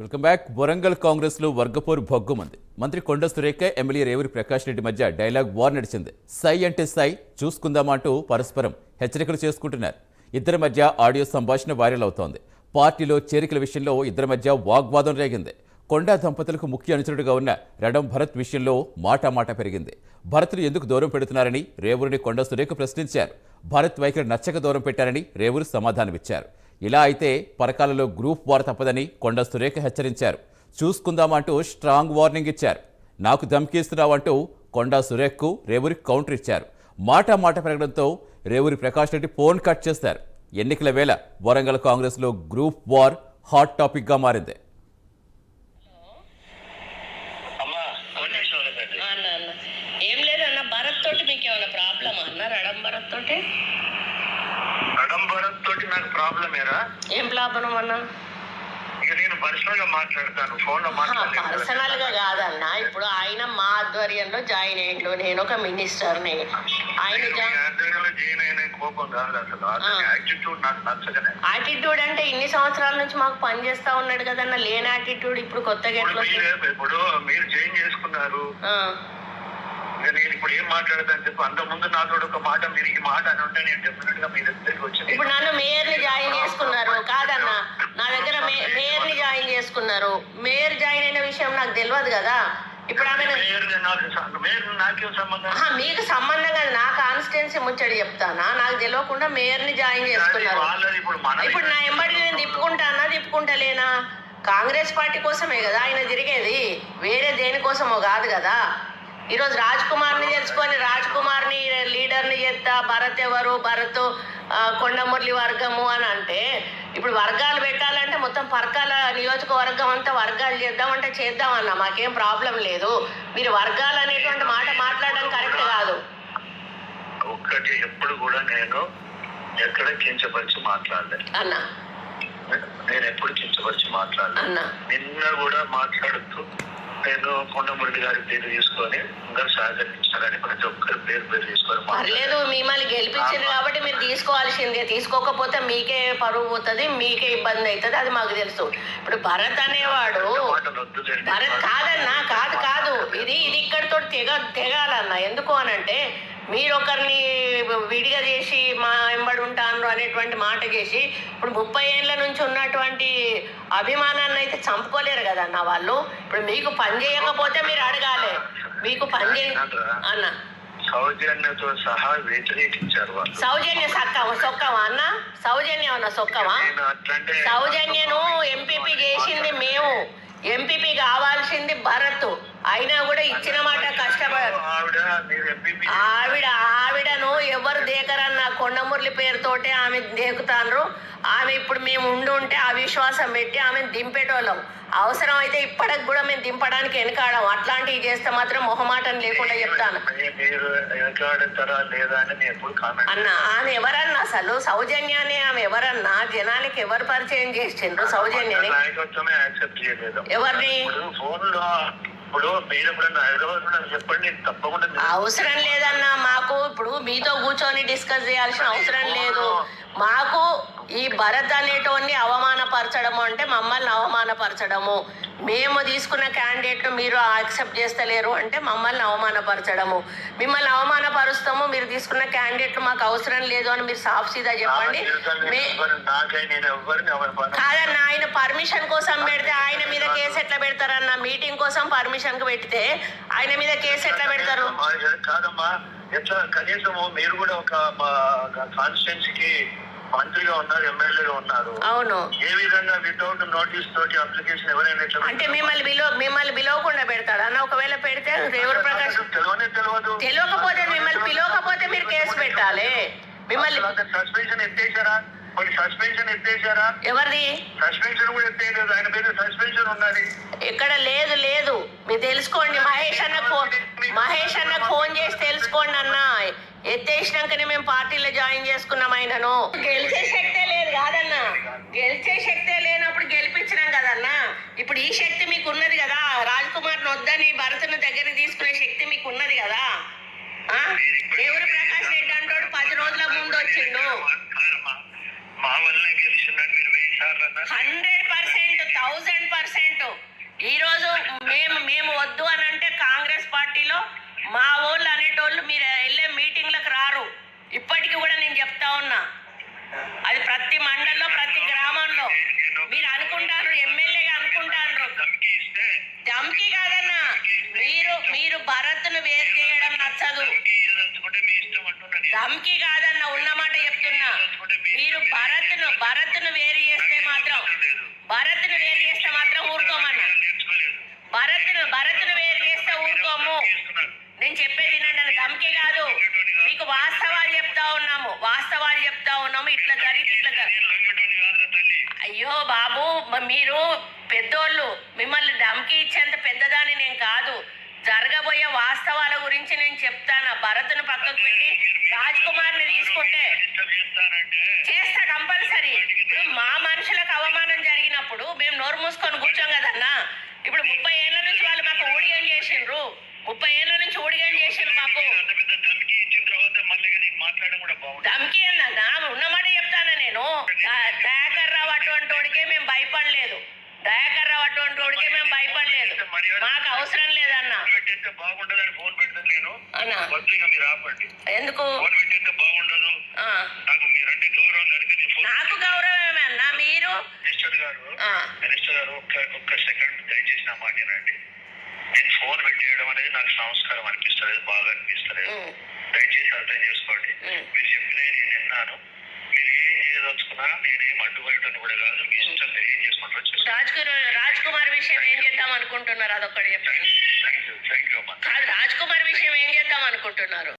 Welcome back Warangal కాంగ్రెస్లో వర్గపోరు భగ్గుమంది మంత్రి కొండ సురేఖ ఎమ్మెల్యే రేవూరి ప్రకాష్ రెడ్డి మధ్య డైలాగ్ వార్ నడిచింది. సై అంటే సై చూసుకుందామంటూ పరస్పరం హెచ్చరికలు చేసుకుంటున్నారు. ఇద్దరి మధ్య ఆడియో సంభాషణ వైరల్ అవుతోంది. పార్టీలో చేరికల విషయంలో ఇద్దరి మధ్య వాగ్వాదం రేగింది. కొండా దంపతులకు ముఖ్య అనుచరుడుగా ఉన్న రడం భరత్ విషయంలో మాటామాట పెరిగింది. భరత్ను ఎందుకు దూరం పెడుతున్నారని రేవూరిని కొండ సురేఖ ప్రశ్నించారు. భరత్ వైఖరి నచ్చక దూరం పెట్టారని రేవూరు సమాధానమిచ్చారు. ఇలా అయితే పరకాలలో గ్రూప్ వార్ తప్పదని కొండ సురేఖ హెచ్చరించారు. చూసుకుందామంటూ స్ట్రాంగ్ వార్నింగ్ ఇచ్చారు. నాకు ధమ్కీస్తున్నావంటూ కొండా సురేఖ్కు రేవూరి కౌంటర్ ఇచ్చారు. మాట మాట పెరగడంతో రేవూరి ప్రకాష్ రెడ్డి ఫోన్ కట్ చేశారు. ఎన్నికల వేళ వరంగల్ కాంగ్రెస్లో గ్రూప్ వార్ హాట్ టాపిక్గా మారింది. ఏం లేదన్న భరత్ తోటి మీకు ఏమైనా ప్రాబ్లమ్ అన్న రడం భరత్ తోటి రడం భరత్ తోటి? నాకు ప్రాబ్లం ఏరా? ఏం ప్రాబ్లం అన్న? ఇక నేను పర్సనల్గా మాట్లాడతాను ఫోన్లో. పర్సనల్గా కాదన్న. ఇప్పుడు ఆయన మా ఆధ్వర్యంలో జాయిన్ అయ్యిండు నేను ఒక మినిస్టర్ని. ఆయన జాయిన్ అయిన కోపం కాదు అసలు. యాటిట్యూడ్ నాకు నచ్చకనే. యాటిట్యూడ్ అంటే ఇన్ని సంవత్సరాల నుంచి మాకు పని చేస్తా ఉన్నాడు కదన్న. లేని యాటిట్యూడ్ ఇప్పుడు కొత్తగా ఎట్లా ఇప్పుడు మీరు జాయిన్ చేసుకున్నారు. నేను ఇప్పుడు ఏం మాట్లాడతాను చెప్పు అంత ముందు నాతో ఒక మాట మీరు ఈ మాట అని ఉంటే నేను డెఫినెట్గా మీ దగ్గరికి వచ్చి ఇప్పుడు నన్ను మేయర్ని జాయిన్ చేసుకున్నారు. కాదన్న నా దగ్గర మే మేయర్ని జాయిన్ చేసుకున్నారు. మేయర్ జాయిన్ అయిన విషయం నాకు తెలియదు కదా. ఇప్పుడు ఆమె మేయర్ మేయర్ మీకు సంబంధం కాదు. నా కాన్స్టిట్యున్సీ ముచ్చడి చెప్తానా? నాకు తెలియకుండా మేయర్ని జాయిన్ అది చేసుకున్నారు. ఇప్పుడు నా ఎంబడి నేను తిప్పుకుంటానా తిప్పుకుంటలేనా? కాంగ్రెస్ పార్టీ కోసమే కదా ఆయన తిరిగేది. వేరే దేనికోసమో కాదు కదా. ఈరోజు రాజ్ కుమార్ని తెలుసుకొని రాజ్ కుమార్ని లీడర్ని చేస్తా భరత్ ఎవరు? భరత్ కొండమురళి వర్గము అని అంటే ఇప్పుడు వర్గాలు పెట్టాలంటే మొత్తం పరకాల నియోజకవర్గం అంతా వర్గాలు చేద్దామంటే చేద్దామన్నా మాకేం ప్రాబ్లం లేదు. మీరు వర్గాలు అనేటువంటి మాట మాట్లాడడం కరెక్ట్ కాదు. ఒక్కటి ఎప్పుడు కూడా నేను ఎక్కడ కించపరిచి మాట్లాడలేదు. అన్న. నేను ఎప్పుడు కించపరిచి మాట్లాడలేదు. అన్న. నిన్న కూడా మాట్లాడుతూ నేను కొండమురళి గారి పేరు అందరు సహకరించాలని ప్రతి ఒక్కరి పేరు పేరు తీసుకొని పర్లేదు మిమ్మల్ని గెలిపించారు కాబట్టి మీరు తీసుకోవాల్సిందే. తీసుకోకపోతే మీకే పరువు పోతుంది మీకే ఇబ్బంది అవుతుంది అది మాకు తెలుసు. ఇప్పుడు భరత్ అనేవాడు. భరత్ కాదన్నా కాదు కాదు. ఇది ఇది ఇక్కడితో తెగ తెగాలన్న. ఎందుకు అనంటే మీరు ఒకరిని విడిగా చేసి మా వెంబడి ఉంటాను అనేటువంటి మాట చేసి ఇప్పుడు ముప్పై ఏళ్ళ నుంచి ఉన్నటువంటి అభిమానాన్ని అయితే చంపుకోలేరు కదన్న వాళ్ళు. ఇప్పుడు మీకు పని చేయకపోతే మీరు అడగాలి. మీకు పని చేయ అన్న. సౌజన్యతో సహా వ్యతిరేకించారు సౌజన్య సక్కవ సొక్కవా అన్న? సౌజన్య అన్న సొక్కవా? సౌజన్యను ఎంపీపీ చేసింది మేము. ఎంపీపీ కావాల్సింది భరత్. అయినా కూడా ఇచ్చిన మాట కష్టపడ ఆవిడ ఆవిడను ఎవరు దేకరన్న కొండమురళి పేరుతోటే ఆమె దేకుతాండ్రు. ఆమె ఇప్పుడు మేము ఉండి ఉంటే అవిశ్వాసం పెట్టి ఆమెను దింపేటోళ్ళం. అవసరం అయితే ఇప్పటికి కూడా మేము దింపడానికి వెనకాడం అట్లాంటివి చేస్తే మాత్రం మొహమాటం లేకుండా చెప్తాను. అన్న ఆమె ఎవరన్నా అసలు సౌజన్యాన్ని ఆమె ఎవరన్నా జనాలకి ఎవరు పరిచయం చేసిండ్రు సౌజన్యని? నాయకత్వమే యాక్సెప్ట్ చేయలేదు. ఎవరిని? ఇప్పుడు మీరు హైదరాబాద్ చెప్పండి తప్పకుండా అవసరం లేదన్నా మాకు ఇప్పుడు మీతో కూర్చొని డిస్కస్ చేయాల్సిన అవసరం లేదు. మాకు ఈ భరత్ అనేటోన్ని అవమానపరచడము అంటే మమ్మల్ని అవమానపరచడము. మేము తీసుకున్న క్యాండిడేట్ను మీరు యాక్సెప్ట్ చేస్తలేరు అంటే మమ్మల్ని అవమానపరచడము. మిమ్మల్ని అవమానపరుస్తాము మీరు తీసుకున్న క్యాండిడేట్లు మాకు అవసరం లేదు అని మీరు సాఫ్ సీదా చెప్పండి. కాదన్న ఆయన పర్మిషన్ కోసం పెడితే ఆయన మీద కేసు ఎట్లా పెడతారన్న మీటింగ్ కోసం పర్మిషన్కు పెడితే ఆయన మీద కేసు ఎట్లా పెడతారు? కాదమ్మా ఎట్లా? కనీసము మీరు కూడా ఒక కాన్స్టిట్యున్సీకి మంత్రిగా ఉన్నారు ఎమ్మెల్యేగా ఉన్నారు. అవును. ఏ విధంగా వితౌట్ నోటీస్ తోటి అప్లికేషన్ ఎవరైనా అంటే మిమ్మల్ని బిలో మిమ్మల్ని పిలవకుండా పెడతాడు? అన్న ఒకవేళ పెడితే రేవుల ప్రకాష్ తెలియనే తెలియదు తెలియకపోతే మిమ్మల్ని పిలవకపోతే మీరు పెట్టాలి మిమ్మల్ని సస్పెన్షన్ ఎత్తేసారా కొన్ని సస్పెన్షన్ ఎత్తేసారా ఎవరిది? సస్పెన్షన్ కూడా ఎత్తేయలేదు. ఆయన మీద సస్పెన్షన్ ఉన్నది ఎక్కడ లేదు లేదు. మీరు తెలుసుకోండి. మహేష్ అన్న ఫోన్ మహేష్ అన్న ఫోన్ చేసి తెలుసుకోండి అన్న. ఎత్తేసినాకనే మేము పార్టీలో జాయిన్ చేసుకున్నాం ఆయనను. గెలిచే శక్తే లేదు కాదన్న. గెలిచే శక్తే లేనప్పుడు గెలిపించినాం కదన్న ఇప్పుడు ఈ శక్తి మీకు ఉన్నది కదా రాజ్ కుమార్ వద్దని భరత్ను దగ్గర తీసుకునే శక్తి మీకు ఉన్నది కదా ఆ? దేవుడు ప్రకాష్ రెడ్డి అంటోడు పది రోజుల ముందు వచ్చిండు కాదమ్మా, మా వల్లనే గెలిచిందని మీరు వెయిట్ ఎన్నిసార్లు అన్నా హండ్రెడ్ పర్సెంట్ థౌజండ్ పర్సెంట్. ఈరోజు మేము మేము వద్దు అని అంటే కాంగ్రెస్ పార్టీలో మా వాళ్ళు అనేటోళ్ళు మీరు వెళ్ళే మీటింగ్లకు రారు. ఇప్పటికి కూడా నేను చెప్తా ఉన్నా. అది ప్రతి మండలంలో ప్రతి గ్రామంలో. మీరు అనుకుంటారు ఎమ్మెల్యేగా అనుకుంటారు. ధమ్కి కాదన్నా. మీరు మీరు భరత్ను వేరు చేయడం నచ్చదు ధమ్కి ఇవ్వదలుచుకుంటే మీ ఇష్టం అంటున్నా నేను. ధమ్కి కాదన్న ఉన్నమాట చెప్తున్నా. మీరు భరత్ను భరత్ను వేరు చేస్తే మాత్రం భరత్ను వేరు చేస్తే మాత్రం ఊరుకోమన్నా. ను భరత్ను వేరు చేస్తే ఊరుకోము. నేను చెప్పేది వినండి ధమ్కి కాదు. మీకు వాస్తవాలు చెప్తా ఉన్నాము వాస్తవాలు చెప్తా ఉన్నాము. ఇట్లా జరిగితే ఇట్లా అయ్యో బాబు మీరు పెద్దోళ్ళు మిమ్మల్ని ధమ్కి ఇచ్చేంత పెద్దదాన్ని నేను కాదు. వాస్తవాల గురించి నేను చెప్తాను. భరత్ను పక్కకు పెట్టి రాజ్ కుమార్ని తీసుకుంటే చేస్తా కంపల్సరీ. ఇప్పుడు మా మనుషులకు అవమానం జరిగినప్పుడు మేము నోరు మూసుకొని కూర్చోం కదన్నా. ఇప్పుడు ముప్పై ఏళ్ళ నుంచి వాళ్ళు మాకు ఊడిగం చేసిండ్రు. ముప్పై ఏళ్ళ నుంచి ఊడిగం చేసిండ్రు మాకు. ధమ్కి ఏందన్నా ఉన్నమాట చెప్తాను నేను. దయాకర్ రావు అటువంటి వాడికే మేము భయపడలేదు. దయాకర్ రావు అటువంటి వాడికే మేము భయపడలేదు. మాకు అవసరం లేదన్న. పెట్టేస్తే బాగుండదని ఫోన్ పెడతాను నేను. అన్న వద్దు ఇక మీరు ఆపండి. ఎందుకు? ఫోన్ పెట్టేస్తే బాగుండదు. నాకు మీరంటే గౌరవం కనుక నాకు గౌరవమే అన్న మీరు? మినిస్టర్ గారు మినిస్టర్ గారు ఒక్క ఒక్క సెకండ్ దయచేసి నా మాట వినండి. నేను ఫోన్ పెట్టేయడం అనేది నాకు సంస్కారం అనిపిస్తలేదు బాగా అనిపిస్తలేదు. దయచేసి అర్థం చేసుకోండి. మీరు చెప్పిన నేను విన్నాను. చేయదలుచుకున్నా నేనేం అడ్డుపడటం కూడా కాదు మీ ఇష్టం మీరు ఏం చేసుకుంటారో చేసుకోండి రాజ్ కుమార్ రాజ్ కుమార్ విషయం ఏం చేద్దాం అనుకుంటున్నారు? అదొక్కటి చెప్పండి. థ్యాంక్ యూ థ్యాంక్ యూ అమ్మా. కాదు రాజ్ కుమార్ విషయం ఏం చేద్దాం అనుకుంటున్నారు?